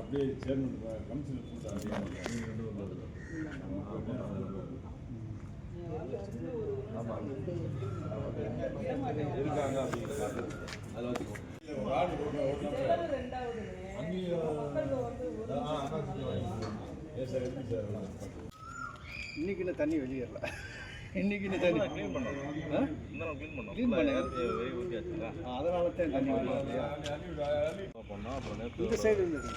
அப்படியே chairman commissioner கூட்டாங்க இருக்காங்க அப்படிங்கிறது அதில் வச்சுக்கோ இன்னைக்கு இன்னும் தண்ணி. வெளியேறல இன்னைக்கு இன்னும் தண்ணி க்ளீன் பண்ணோம்? க்ளீன் பண்ணோம் அதனால தான் தண்ணி? பண்ணோம் அப்புறம் நேற்று இந்த சைடு இருந்தது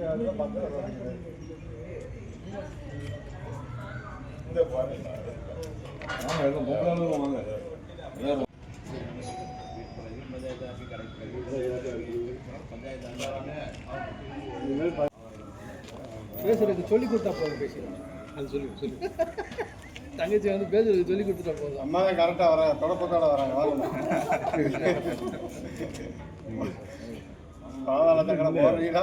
என்னைய மக்கள் இந்த பாருங்க. பேசுறதுக்கு சொல்லி கொடுத்தா போதும் பேசிடுறேன் அது சொல்லி சொல்லி. தங்கச்சி வந்து பேசுறதுக்கு சொல்லி கொடுத்துட்டா போதும். அம்மா தான் கரெக்டாக வராங்க தொடப்பத்தோட வராங்க வாங்க. பாதாளத்தை கடை போடுறீங்களா?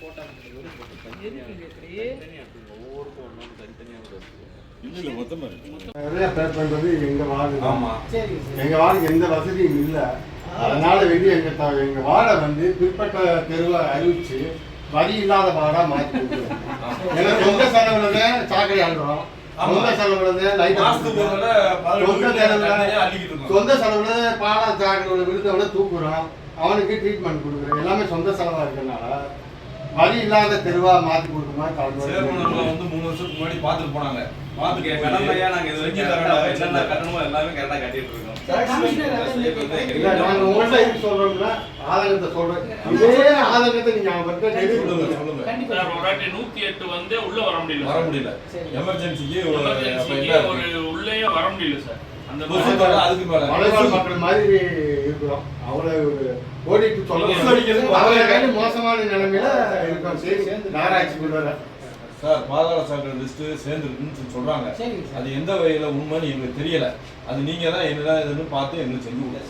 போட்டோம் பண்ணுறது எங்கள் வார்டு எங்கள் எந்த வசதியும் இல்லை அதனால வெளியே எங்கள் எங்க எங்கள் வார்டை வந்து பிற்பட்ட தெருவை அறிவிச்சு வரி இல்லாத வார்டாக மாற்றி ஏன்னா சொந்த செலவில் சாக்கடை ஆடுறோம் சொந்த செலவுல மாசத்துக்கு சொந்த சொந்த பாலம் சாக்கடை விழுந்தவனை தூக்குறோம் அவனுக்கு ட்ரீட்மெண்ட் கொடுக்குறோம் எல்லாமே சொந்த செலவாக இருக்கனால வரி இல்லாத தெருவா மாற்றி கொடுக்குமா சேர்மன் நம்மள வந்து மூணு வருஷத்துக்கு முன்னாடி பார்த்துட்டு போனாங்க. பார்த்துட்டு கடமையா நாங்க இது வரைக்கும் கரெக்டா என்னென்ன கட்டணமோ எல்லாமே கரெக்டா கட்டிட்டு இருக்கோம். இல்ல, நாங்க உங்கள்ட்ட எதுக்கு சொல்றோம்னா, ஆதங்கத்தை சொல்றோம். இதே ஆதங்கத்தை நீங்க டெலிவரி சொல்லுங்க. சொல்லுங்க. சார், ஒரு வாட்டி நூத்தி எட்டு வந்து உள்ள வர முடியல வர முடியல. எமர்ஜென்சிக்கு ஒரு உள்ளேயே வர முடியல சார். அந்த கொசு தொல்லை அதுக்கு மேல. மலைவாழ் மக்கள் மாதிரி இருக்கிறோம். அவ்வளவு ஓடிட்டு கொசு சொல்றோம். அடிக்கிறது அவங்களை காட்டி மோசமான நிலைமையில இருக்கோம். சரி, நகராட்சிக்குள்ள. சார் பாதாள சாக்கடை லிஸ்ட் சேர்ந்துருக்குன்னு சொல்லி சொல்றாங்க. அது எந்த வகையில உண்மைன்னு எங்களுக்கு தெரியல. அது நீங்க தான் என்னதான் இதுன்னு பார்த்து எங்களுக்கு செஞ்சு கொடுங்க.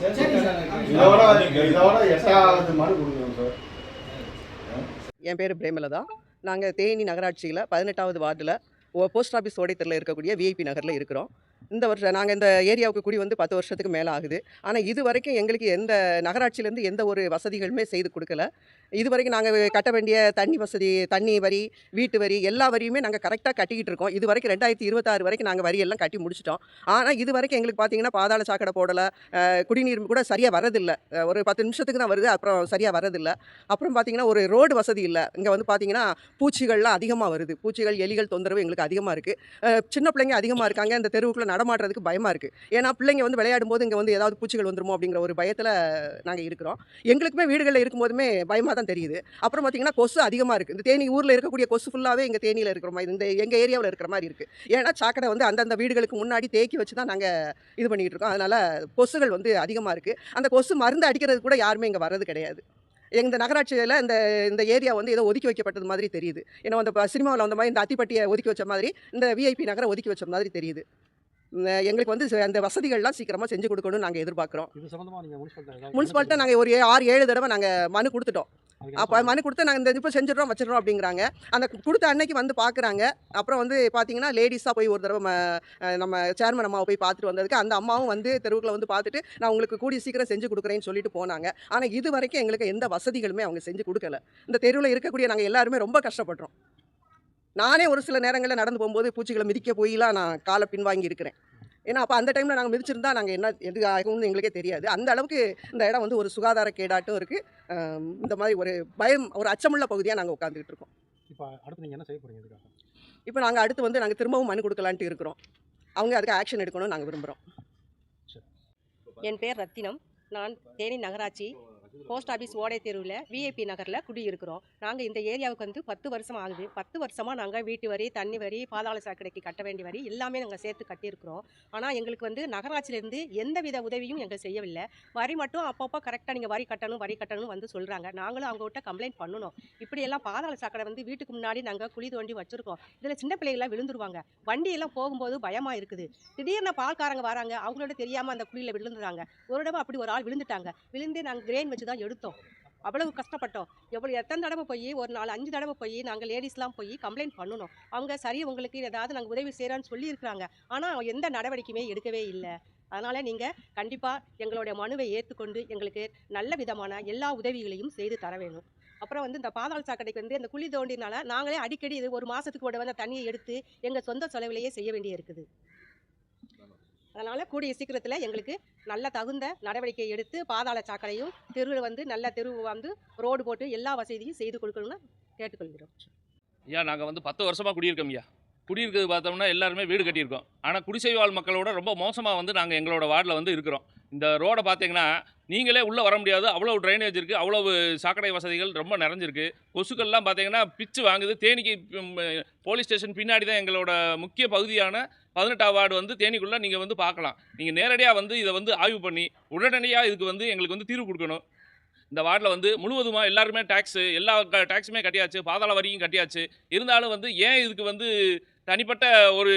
இதோட இதோட எட்டாவது மனு கொடுக்குறோம் சார். என் பேர் பிரேமலதா. நாங்கள் தேனி நகராட்சியில் பதினெட்டாவது வார்டில் போஸ்ட் ஆஃபீஸ் ஓடைத்தரில் இருக்கக்கூடிய விஐபி நகரில் இருக்கிறோம். இந்த வருஷம் நாங்கள் இந்த ஏரியாவுக்கு குடி வந்து பத்து வருஷத்துக்கு மேலே ஆகுது ஆனால் இது வரைக்கும் எங்களுக்கு எந்த நகராட்சியிலேருந்து எந்த ஒரு வசதிகளுமே செய்து கொடுக்கல. இது வரைக்கும் நாங்கள் கட்ட வேண்டிய தண்ணி வசதி தண்ணி வரி வீட்டு வரி எல்லா வரியுமே நாங்கள் கரெக்டாக கட்டிக்கிட்டு இருக்கோம். இது வரைக்கும் ரெண்டாயிரத்தி இருபத்தாறு வரைக்கும் நாங்கள் வரி எல்லாம் கட்டி முடிச்சிட்டோம். ஆனால் இது வரைக்கும் எங்களுக்கு பார்த்தீங்கன்னா பாதாள சாக்கடை போடலை குடிநீர் கூட சரியாக வரதில்லை ஒரு பத்து நிமிஷத்துக்கு தான் வருது அப்புறம் சரியாக வரதில்லை அப்புறம் பார்த்தீங்கன்னா ஒரு ரோடு வசதி இல்லை. இங்கே வந்து பார்த்தீங்கன்னா பூச்சிகள்லாம் அதிகமாக வருது. பூச்சிகள் எலிகள் தொந்தரவு எங்களுக்கு அதிகமாக இருக்குது சின்ன பிள்ளைங்க அதிகமாக இருக்காங்க. இந்த தெருவுக்குள்ளே நடமாடுறதுக்கு பயமாக இருக்குது ஏன்னா பிள்ளைங்க வந்து விளையாடும் போது இங்கே வந்து ஏதாவது பூச்சிகள் வந்துருமோ அப்படிங்கிற ஒரு பயத்தில் நாங்கள் இருக்கிறோம். எங்களுக்குமே வீடுகளில் இருக்கும்போதுமே பயமாக தான் தெரியுது. அப்புறம் பார்த்தீங்கன்னா கொசு அதிகமாக இருக்குது இந்த தேனி ஊரில் இருக்கக்கூடிய கொசு ஃபுல்லாகவே எங்கள் தேனியில் இருக்கிற மாதிரி இந்த எங்கள் ஏரியாவில் இருக்கிற மாதிரி இருக்குது ஏன்னா சாக்கடை வந்து அந்தந்த வீடுகளுக்கு முன்னாடி தேக்கி வச்சு தான் நாங்கள் இது பண்ணிக்கிட்டு இருக்கோம். அதனால் கொசுகள் வந்து அதிகமாக இருக்குது அந்த கொசு மருந்து அடிக்கிறது கூட யாருமே இங்கே வர்றது கிடையாது. எங்க நகராட்சியில் இந்த இந்த ஏரியா வந்து ஏதோ ஒதுக்கி வைக்கப்பட்டது மாதிரி தெரியுது. ஏன்னா அந்த சினிமாவில் வந்த மாதிரி இந்த அத்திப்பட்டியை ஒதுக்கி வச்ச மாதிரி இந்த விஐபி நகரை ஒதுக்கி வச்ச மாதிரி தெரியுது. எங்களுக்கு வந்து அந்த வசதிகள்லாம் சீக்கிரமாக செஞ்சு கொடுக்கணும்னு நாங்கள் எதிர்பார்க்குறோம். முனிசிபாலிட்ட நாங்கள் ஒரு ஆறு ஏழு தடவை நாங்கள் மனு கொடுத்துட்டோம். அப்போ மனு கொடுத்து நாங்கள் இந்த இப்போ செஞ்சிடறோம் வச்சிடறோம் அப்படிங்கிறாங்க. அந்த கொடுத்த அன்னைக்கு வந்து பார்க்குறாங்க அப்புறம் வந்து பார்த்தீங்கன்னா லேடிஸாக போய் ஒரு தடவை நம்ம சேர்மன் அம்மாவை போய் பார்த்துட்டு வந்ததுக்கு அந்த அம்மாவும் வந்து தெருவுக்குள்ள வந்து பார்த்துட்டு நான் உங்களுக்கு கூடிய சீக்கிரம் செஞ்சு கொடுக்குறேன்னு சொல்லிட்டு போனாங்க. ஆனால் இது வரைக்கும் எங்களுக்கு எந்த வசதிகளுமே அவங்க செஞ்சு கொடுக்கல. இந்த தெருவில் இருக்கக்கூடிய நாங்கள் எல்லாருமே ரொம்ப கஷ்டப்படுறோம். நானே ஒரு சில நேரங்களில் நடந்து போகும்போது பூச்சிகளை மிதிக்க போயெல்லாம் நான் காலை பின்வாங்கி இருக்கிறேன். ஏன்னா அப்போ அந்த டைமில் நாங்கள் மிதிச்சிருந்தா நாங்கள் என்ன எது ஆகும்னு எங்களுக்கே தெரியாது. அந்த அளவுக்கு இந்த இடம் வந்து ஒரு சுகாதார கேடாட்டும் இருக்குது இந்த மாதிரி ஒரு பயம் ஒரு அச்சமுள்ள பகுதியாக நாங்கள் உட்காந்துக்கிட்டு இருக்கோம். இப்போ அடுத்து நீங்க என்ன செய்ய போறீங்க இதுக்காக? இப்போ நாங்கள் அடுத்து வந்து நாங்கள் திரும்பவும் மனு கொடுக்கலான்ட்டு இருக்கிறோம். அவங்க அதுக்கு ஆக்ஷன் எடுக்கணும்னு நாங்கள் விரும்புகிறோம் என் பேர் ரத்தினம். நான் தேனி நகராட்சி போஸ்ட் ஆஃபீஸ் ஓடை தெருவில் விஐபி நகரில் குடியிருக்கிறோம். நாங்கள் இந்த ஏரியாவுக்கு வந்து பத்து வருஷம் ஆகுது. பத்து வருஷமாக நாங்கள் வீட்டு வரி தண்ணி வரி பாதாள சாக்கடைக்கு கட்ட வேண்டிய வரி எல்லாமே நாங்கள் சேர்த்து கட்டியிருக்கிறோம். ஆனால் எங்களுக்கு வந்து நகராட்சியிலேருந்து எந்த வித உதவியும் எங்கள் செய்யவில்லை. வரி மட்டும் அப்பப்போ கரெக்டாக நீங்கள் வரி கட்டணும் வரி கட்டணும் வந்து சொல்கிறாங்க நாங்களும் அவங்ககிட்ட கம்ப்ளைண்ட் பண்ணணும். இப்படியெல்லாம் பாதாள சாக்கடை வந்து வீட்டுக்கு முன்னாடி நாங்கள் குழி தோண்டி வச்சுருக்கோம். இதில் சின்ன பிள்ளைகள்லாம் விழுந்துருவாங்க. வண்டியெல்லாம் போகும்போது பயமாக இருக்குது. திடீர்னு பால்காரங்க வராங்க. அவங்களோட தெரியாமல் அந்த குழியில் விழுந்துறாங்க ஒரு தடவை அப்படி ஒரு ஆள் விழுந்துட்டாங்க. விழுந்து நாங்கள் கிரேன் வச்சு தான் எடுத்தோம். அவ்வளவு கஷ்டப்பட்டோம். எவ்வளோ எத்தனை தடவை போய் ஒரு நாலு அஞ்சு தடவை போய் நாங்கள் லேடிஸ்லாம் போய் கம்ப்ளைண்ட் பண்ணணும். அவங்க சரி உங்களுக்கு ஏதாவது நாங்கள் உதவி செய்கிறோன்னு சொல்லியிருக்கிறாங்க. ஆனால் எந்த நடவடிக்கையுமே எடுக்கவே இல்லை. அதனால் நீங்கள் கண்டிப்பாக எங்களுடைய மனுவை ஏற்றுக்கொண்டு எங்களுக்கு நல்ல விதமான எல்லா உதவிகளையும் செய்து தர வேணும். அப்புறம் வந்து இந்த பாதாள சாக்கடைக்கு வந்து இந்த குழி தோண்டினால நாங்களே அடிக்கடி இது ஒரு மாதத்துக்கு கூட வந்து தண்ணியை எடுத்து எங்கள் சொந்த செலவிலேயே செய்ய வேண்டியிருக்குது. அதனால் கூடிய சீக்கிரத்தில் எங்களுக்கு நல்ல தகுந்த நடவடிக்கை எடுத்து பாதாள சாக்கடையும் தெருவில் வந்து நல்ல தெரு வந்து ரோடு போட்டு எல்லா வசதியும் செய்து கொடுக்கணும்னு கேட்டுக்கொள்கிறோம். ஐயா நாங்கள் வந்து பத்து வருஷமாக குடியிருக்கோம் ஐயா. குடியிருக்கிறது பார்த்தோம்னா எல்லாருமே வீடு கட்டியிருக்கோம். ஆனால் குடிசை வாழ் மக்களோட ரொம்ப மோசமாக வந்து நாங்கள் எங்களோட வார்டில் வந்து இருக்கிறோம். இந்த ரோடை பார்த்தீங்கன்னா நீங்களே உள்ளே வர முடியாது. அவ்வளோ ட்ரைனேஜ் இருக்குது அவ்வளவு சாக்கடை வசதிகள் ரொம்ப நிறைஞ்சிருக்கு. கொசுக்கள்லாம் பார்த்தீங்கன்னா பிச்சு வாங்குது. தேனிக்கு போலீஸ் ஸ்டேஷன் பின்னாடி தான் எங்களோட முக்கிய பகுதியான பதினெட்டாம் வார்டு வந்து தேனிக்குள்ளே நீங்கள் வந்து பார்க்கலாம். நீங்கள் நேரடியாக வந்து இதை வந்து ஆய்வு பண்ணி உடனடியாக இதுக்கு வந்து எங்களுக்கு வந்து தீர்வு கொடுக்கணும். இந்த வார்டில் வந்து முழுவதுமாக எல்லாருமே டேக்ஸு எல்லா டேக்ஸுமே கட்டியாச்சு. பாதாள வரியும் கட்டியாச்சு. இருந்தாலும் வந்து ஏன் இதுக்கு வந்து தனிப்பட்ட ஒரு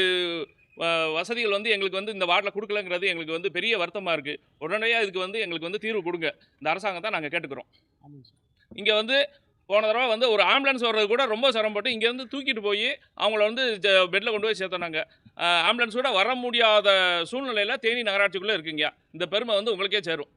வசதிகள் வந்து எங்களுக்கு வந்து இந்த வார்டில் கொடுக்கலங்கிறது எங்களுக்கு வந்து பெரிய வருத்தமாக இருக்குது உடனடியாக இதுக்கு வந்து எங்களுக்கு வந்து தீர்வு கொடுங்க. இந்த அரசாங்கத்தை நாங்கள் கேட்டுக்கிறோம். இங்கே வந்து போன தடவை வந்து ஒரு ஆம்புலன்ஸ் வர்றது கூட ரொம்ப சிரமப்பட்டு இங்கேருந்து தூக்கிட்டு போய் அவங்கள வந்து பெட்டில் கொண்டு போய் சேர்த்தோனாங்க ஆம்புலன்ஸ் கூட வர முடியாத சூழ்நிலையில் தேனி நகராட்சிக்குள்ளே இருக்குங்க. இந்த பெருமை வந்து உங்களுக்கே சேரும்.